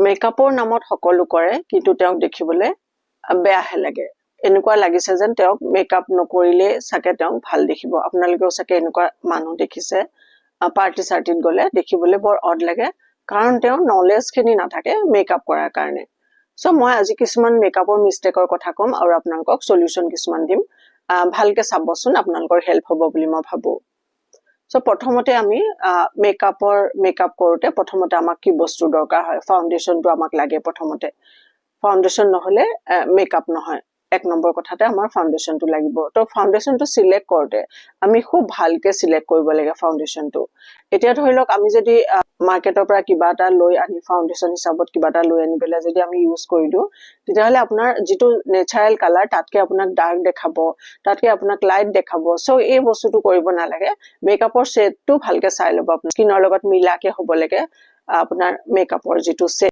মেকআপৰ নামত সকলো কৰে কিন্তু তেওঁক দেখিবলৈ বেয়াহে লাগে। এনেকুৱা লাগিছে যেন তেওঁক মেকআপ নকৰিলে চাগে তেওঁক ভাল দেখিব। আপোনালোকেও চাগে এনেকুৱা মানুহ দেখিছে পাৰ্টি চাৰ্টিত গ'লে দেখিবলৈ বৰ অড লাগে কাৰণ তেওঁৰ নলেজখিনি নাথাকে মেকআপ কৰাৰ কাৰণে। চ' মই আজি কিছুমান মেকআপৰ মিষ্টেকৰ কথা ক'ম আৰু আপোনালোকক চলিউশ্যন কিছুমান দিম। ভালকে চাবচোন আপোনালোকৰ হেল্প হ'ব বুলি মই ভাবোঁ। চ' প্ৰথমতে আমি মেকআপৰ মেকআপ কৰোঁতে প্ৰথমতে আমাক কি বস্তু দৰকাৰ হয়? ফাউণ্ডেশ্যনটো আমাক লাগে প্ৰথমতে। ফাউণ্ডেশ্যন নহ'লে মেকআপ নহয়। এক নম্বৰ কথাতে আমাৰ ফাউণ্ডেশ্যনটো লাগিব। তো ফাউণ্ডেশ্যনটো চিলেক্ট কৰোঁতে আমি খুব ভালকে চিলেক্ট কৰিব লাগে ফাউণ্ডেশ্যনটো এতিয়া ধৰি লওক আমি যদি মাৰ্কেটৰ পৰা কিবা এটা লৈ আনি ফাউণ্ডেশ্যন হিচাপত কিবা এটা লৈ আনি পেলাই যদি আমি ইউজ কৰি দিওঁ তেতিয়াহ'লে আপোনাৰ যিটো নেচাৰেল কালাৰ তাতকে আপোনাক ডাৰ্ক দেখাব তাতকে আপোনাক লাইট দেখাব। চ' এই বস্তুটো কৰিব নালাগে। মেকআপৰ শ্বেডটো ভালকে চাই ল'ব আপোনাৰ। স্কিনৰ লগত মিলাকে হ'ব লাগে আপোনাৰ মেকআপৰ যিটো শ্বেড